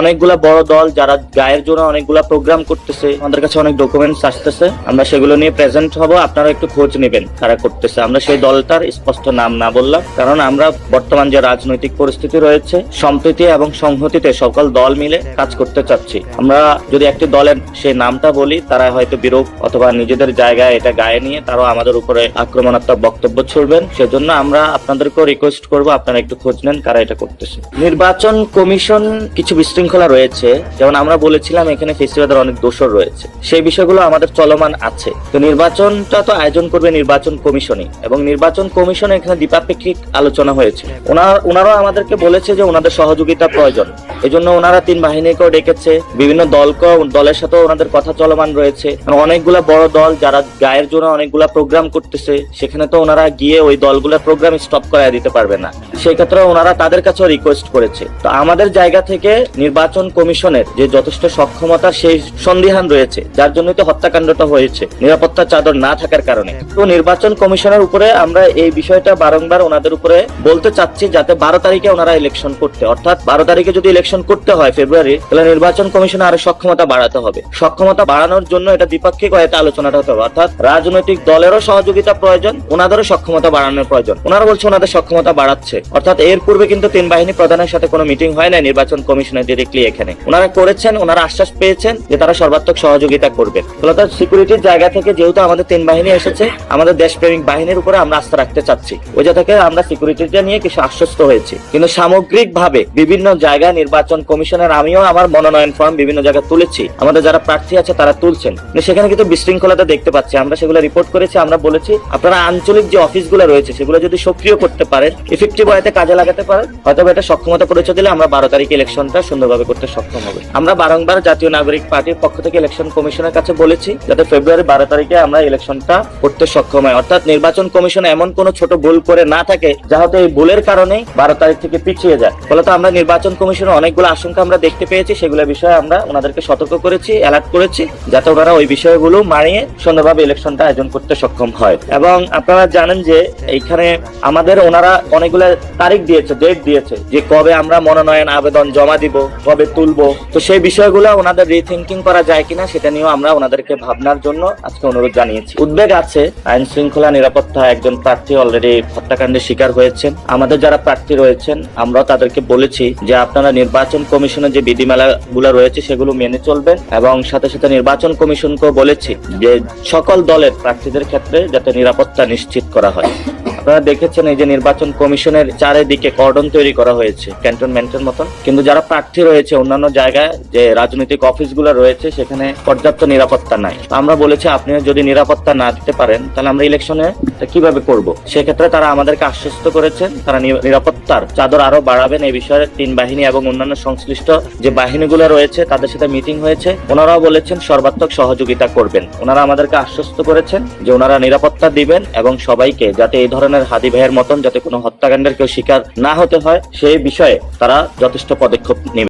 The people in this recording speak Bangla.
অনেকগুলা বড় দল যারা গায়ের জন্য অনেকগুলা প্রোগ্রাম করতেছে, আমাদের কাছে অনেক ডকুমেন্টস আসতেছে। আমরা সেগুলো নিয়ে প্রেজেন্ট হব, আপনারা একটু খোঁজ নেবেন তারা করতেছে। আমরা সেই দলটার স্পষ্ট নাম না বললাম, কারণ আমরা বর্তমান যে রাজনৈতিক পরিস্থিতি রয়েছে, সম্প্রীতি এবং সংহতিতে সকল দল মিলে কাজ করতে চাচ্ছি। আমরা যদি একটি দলের সেই নামটা বলি, তারা হয়তো বিরূপ অথবা নিজেদের জায়গায় এটা গায়ে নিয়ে তারাও আমাদের উপরে আক্রমণাত্মক বক্তব্য ছুড়বেন। সেজন্য আমরা আপনাদেরকেও রিকোয়েস্ট করব, আপনারা একটু খোঁজ নেন কারা এটা করতেছে। নির্বাচন কমিশন কিছু বিশৃঙ্খলা রয়েছে। যেমন আমরা বলেছিলাম, এখানে ফেস্টিভ্যালের অনেক দোষর রয়েছে। সেই বিষয়গুলো আমাদের চলমান আছে। তো নির্বাচনটা তো আয়োজন করবে নির্বাচন কমিশনই। এবং নির্বাচন কমিশনে এখানে দ্বিপাক্ষিক আলোচনা হয়েছে। ওনার, ওনারাও আমাদেরকে বলেছে যে ওনাদের সহযোগিতা প্রয়োজন। এজন্য ওনারা তিন বাহিনীকেও ডেকেছে। বিভিন্ন দলকেও, দলের সাথেও ওনাদের কথা চলমান রয়েছে। অনেকগুলা বড় দল যারা গায়ের জন্য অনেকগুলা প্রোগ্রাম করতেছে, সেখানে তো ওনারা গিয়ে ওই দলগুলোর প্রোগ্রাম স্টপ করায় দিতে পারবে না। সেই ক্ষেত্রে ওনারা তাদের কাছেও রিকোয়েস্ট করেছে। তো আমাদের জায়গা থেকে নির্বাচন কমিশনের যে যথেষ্ট সক্ষমতা, সেই সন্দিহান রয়েছে, যার জন্যই তো হত্যাকাণ্ডটা হয়েছে। নিরাপত্তা চাদর না থাকার কারণে। তো নির্বাচন কমিশনের উপরে আমরা এই বিষয়টা বারংবার ওনাদের উপরে বলতে চাচ্ছি, যাতে বারো তারিখে ওনারা ইলেকশন করতে। অর্থাৎ বারো তারিখে যদি ইলেকশন করতে হয় ফেব্রুয়ারি তাহলে নির্বাচন কমিশনে আরও সক্ষমতা বাড়াতে হবে। সক্ষমতা বাড়ানোর জন্য এটা দ্বিপাক্ষিক হয়তো আলোচনাটা হতে হবে। অর্থাৎ রাজনৈতিক দলেরও সহযোগিতা প্রয়োজন, ওনাদেরও সক্ষমতা বাড়ানোর প্রয়োজন। ওনারা বলছে ওনাদের সক্ষমতা বাড়াচ্ছে। অর্থাৎ এর পূর্বে কিন্তু তিন বাহিনী প্রধানের সাথে কোনো মিটিং হয় না নির্বাচন কমিশনের ডিরেক্টলি এখানে। ওনারা করেছেন, ওনারা আশ্বাস পেয়েছেন যে তারা সর্বাত্মক সহযোগিতা করবেন। মূলত সিকিউরিটির জায়গা থেকে যেহেতু আমাদের তিন বাহিনী এসেছে, আমাদের দেশপ্রেমিক বাহিনীর উপরে আমরা আস্থা রাখতে চাচ্ছি। ওই জায়গা থেকে আমরা সিকিউরিটিটা নিয়ে কিছু আশ্বস্ত হয়েছি। কিন্তু সামগ্রিক ভাবে বিভিন্ন জায়গায় নির্বাচন কমিশনের আমিও আমার মনোনয়ন ফর্ম বিভিন্ন জায়গায় তুলেছি। আমাদের যারা প্রার্থী আছে তারা তুলছেন। সেখানে কিন্তু বিশৃঙ্খলতা দেখতে পাচ্ছি। আমরা সেগুলো রিপোর্ট করেছি, আমরা বলেছি, আপনারা আঞ্চলিক যে অফিসগুলো রয়েছে, সেগুলো যদি সক্রিয় করতে পারেন ইফেক্টিভ ওয়েতে কাজে লাগাতে পারেন, হয়তো এটা সক্ষমতা পরিচয় দিলে আমরা বারো তারিখ ইলেকশনটা সুন্দরভাবে করতে সক্ষম হবে। আমরা বারংবার জাতীয় নাগরিক পার্টির পক্ষ থেকে ইলেকশন কমিশনের কাছে বলেছি যাতে ফেব্রুয়ারি বারো তারিখে আমরা ইলেকশনটা করতে সক্ষম হয় অর্থাৎ নির্বাচন কমিশন এমন কোনো ছোট ভুল করে না থাকে যা হয়তো এই ভুলের কারণে বারো তারিখ থেকে পিছিয়ে যায়। ফলত আমরা নির্বাচন কমিশনের অনেকগুলো আশঙ্কা আমরা দেখতে পেয়েছি, সেগুলো বিষয়ে আমরা ওনাদেরকে সতর্ক করেছি অ্যালার্ট করেছি, যাতে ওনারা ওই বিষয়গুলো মানিয়ে সুন্দরভাবে ইলেকশনটা আয়োজন করতে সক্ষম হয়। এবং আপনারা জানেন যে এইখানে আমাদের ওনারা অনেকগুলো তারিখ দিয়েছে ডেট দিয়েছে, যে কবে আমরা মনোনয়ন আবেদন জমা দিব কবে তুলবো? তো সেই বিষয়গুলো ওনাদের রিথিঙ্কিং করা যায় কিনা সেটা নিয়েও আমরা ওনাদেরকে ভাবনার জন্য আজকে অনুরোধ জানিয়েছি। উদ্বেগ আছে আইন শৃঙ্খলা নিরাপত্তা একজন প্রার্থী অলরেডি হত্যাকাণ্ডের শিকার হয়েছেন। আমাদের যারা প্রার্থী রয়েছেন, আমরাও তাদেরকে বলেছি যে আপনারা নির্বাচন কমিশনের যে বিধিমালা গুলো রয়েছে সেগুলো মেনে চলবেন এবং সাথে সাথে নির্বাচন কমিশনকেও বলেছি যে সকল দলের প্রার্থীদের ক্ষেত্রে যাতে নিরাপত্তা নিশ্চিত করা হয়। আপনারা দেখেছেন এই যে নির্বাচন কমিশনের চারিদিকে কর্ডন তৈরি করা হয়েছে ক্যান্টনমেন্টের মতন। কিন্তু যারা প্রার্থী রয়েছে, অন্যান্য জায়গায় যে রাজনৈতিক অফিসগুলো রয়েছে, সেখানে পর্যাপ্ত নিরাপত্তা নাই। আমরা বলেছি আপনি যদি নিরাপত্তা না দিতে পারেন, তাহলে আমরা ইলেকশনে কীভাবে করব? সেক্ষেত্রে তারা আমাদেরকে আশ্বস্ত করেছেন, তারা নিরাপত্তার চাদর আরও বাড়াবেন। এই বিষয়ে তিন বাহিনী এবং অন্যান্য সংশ্লিষ্ট যে বাহিনীগুলো রয়েছে, তাদের সাথে মিটিং হয়েছে। ওনারাও বলেছেন, সর্বাত্মক সহযোগিতা করবেন। ওনারা আমাদেরকে আশ্বস্ত করেছেন যে ওনারা নিরাপত্তা দিবেন এবং সবাইকে যাতে এই ধরনের হাদি ভাইয়ের মতন যাতে কোনো হত্যাকাণ্ডের কেউ শিকার না হতে হয়, সেই বিষয়ে তারা যথেষ্ট পদক্ষেপ নেবেন